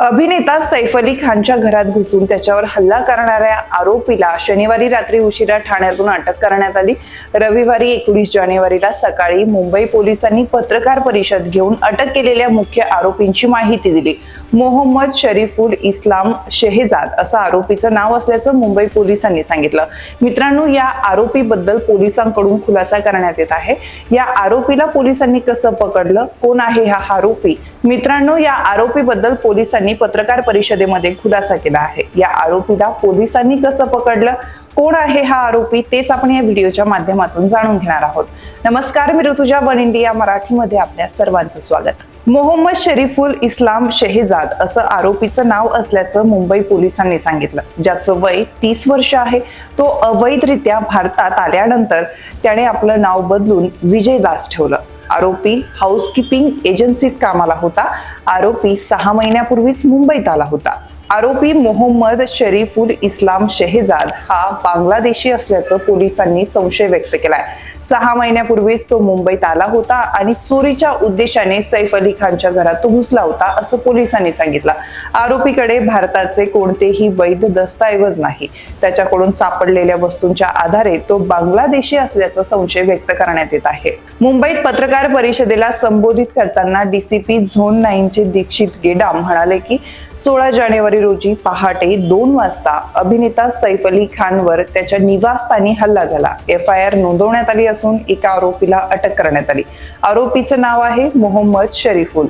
अभिनेता सैफ अली खानच्या घरात घुसून त्याच्यावर हल्ला करणाऱ्या आरोपीला शनिवारी रात्री उशिरा ठाण्यातून अटक करण्यात आली. रविवारी एकोणीस जानेवारीला सकाळी मुंबई पोलिसांनी पत्रकार परिषद घेऊन अटक केलेल्या मुख्य आरोपींची माहिती दिली. मोहम्मद शरीफुल इस्लाम शेहजाद असं आरोपीचं नाव असल्याचं मुंबई पोलिसांनी सांगितलं. मित्रांनो या आरोपीबद्दल पोलिसांकडून खुलासा करण्यात येत आहे. या आरोपीला पोलिसांनी कसं पकडलं? कोण आहे हा आरोपी? मित्रांनो या आरोपीबद्दल पोलिसांनी पत्रकार परिषदेमध्ये खुलासा केला आहे. या आरोपीला पोलिसांनी कसं पकडलं? कोण आहे हा आरोपी? तेच आपण या व्हिडिओच्या माध्यमातून जाणून घेणार आहोत. नमस्कार मी ऋतुजा वन इंडिया मराठीमध्ये आपल्या सर्वांचं स्वागत. मोहम्मद शरीफुल इस्लाम शेहजाद असं आरोपीचं नाव असल्याचं मुंबई पोलिसांनी सांगितलं. ज्याचं वय तीस वर्ष आहे. तो अवैधरित्या भारतात आल्यानंतर त्याने आपलं नाव बदलून विजय दास ठेवलं. आरोपी हाऊसकीपिंग एजन्सीत कामाला होता. आरोपी सहा महिन्यापूर्वीच मुंबईत आला होता. आरोपी मोहम्मद शरीफुल इस्लाम शेहजाद हा बांगलादेशी असल्याचं पोलिसांनी संशय व्यक्त केलाय. सहा महिन्यापूर्वीच तो मुंबईत आला होता आणि चोरीच्या उद्देशाने सैफ अली खानच्या घरात घुसला होता असं पोलिसांनी सांगितलं. आरोपीकडे भारताचे कोणतेही वैध दस्तऐवज नाही. त्याच्याकडून सापडलेल्या वस्तूंच्या आधारे तो बांगलादेशी असल्याचा संशय व्यक्त करण्यात येत आहे. मुंबईत पत्रकार परिषदेला संबोधित करताना डीसीपी झोन नाईनचे दीक्षित गेडाम म्हणाले की सोळा जानेवारी रोजी पहाटे दोन वाजता अभिनेता सैफ अली खानवर त्याच्या निवासस्थानी हल्ला झाला. एफ आय आर नोंदवण्यात आली असून एका आरोपीला अटक करण्यात आली. आरोपीचं नाव आहे मोहम्मद शरीफुल.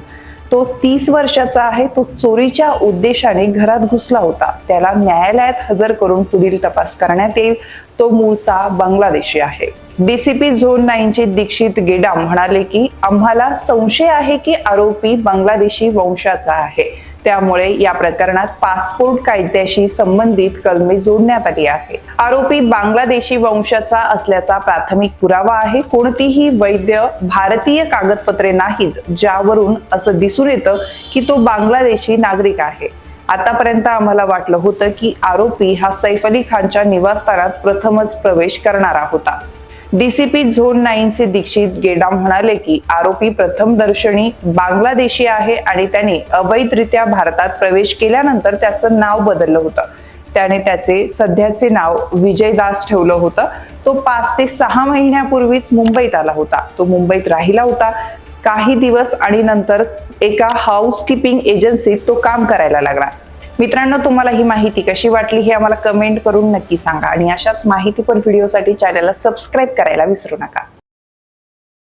तो तीस वर्षाचा आहे तो चोरीच्या उद्देशाने घरात घुसला होता. त्याला न्यायालयात हजर करून पुढील तपास करण्यात येईल. तो मूळचा बांगलादेशी आहे. डीसीपी झोन नाईनचे दीक्षित गेडाम म्हणाले की आम्हाला संशय आहे की आरोपी बांगलादेशी वंशाचा आहे. त्यामुळे या प्रकरणात पासपोर्ट कायद्याशी संबंधित कलमे जोडण्यात आली आहे. आरोपी बांगलादेशी वंशाचा असल्याचा प्राथमिक पुरावा आहे. कोणतीही वैध भारतीय कागदपत्रे नाहीत ज्यावरून असं दिसून येतं की तो बांगलादेशी नागरिक आहे. आतापर्यंत आम्हाला वाटलं होतं की आरोपी हा सैफ अली खानच्या निवासस्थानात प्रथमच प्रवेश करणारा होता. डीसीपी झोन नाईनचे दीक्षित गेडाम म्हणाले की आरोपी प्रथम दर्शनी बांगलादेशी आहे आणि त्याने अवैधरित्या भारतात प्रवेश केल्यानंतर त्याचं नाव बदललं होतं. त्याने त्याचे सध्याचे नाव विजयदास ठेवलं होतं. तो पाच ते सहा महिन्यापूर्वीच मुंबईत आला होता. तो मुंबईत राहिला होता. काही दिवस आणि नंतर एका हाऊस किपिंग एजन्सीत तो काम करायला लागला. मित्रांनो तुम्हाला ही माहिती कशी वाटली हे आम्हाला कमेंट करून नक्की सांगा आणि अशाच माहितीपर व्हिडिओसाठी चॅनलला सबस्क्राईब करायला विसरू नका.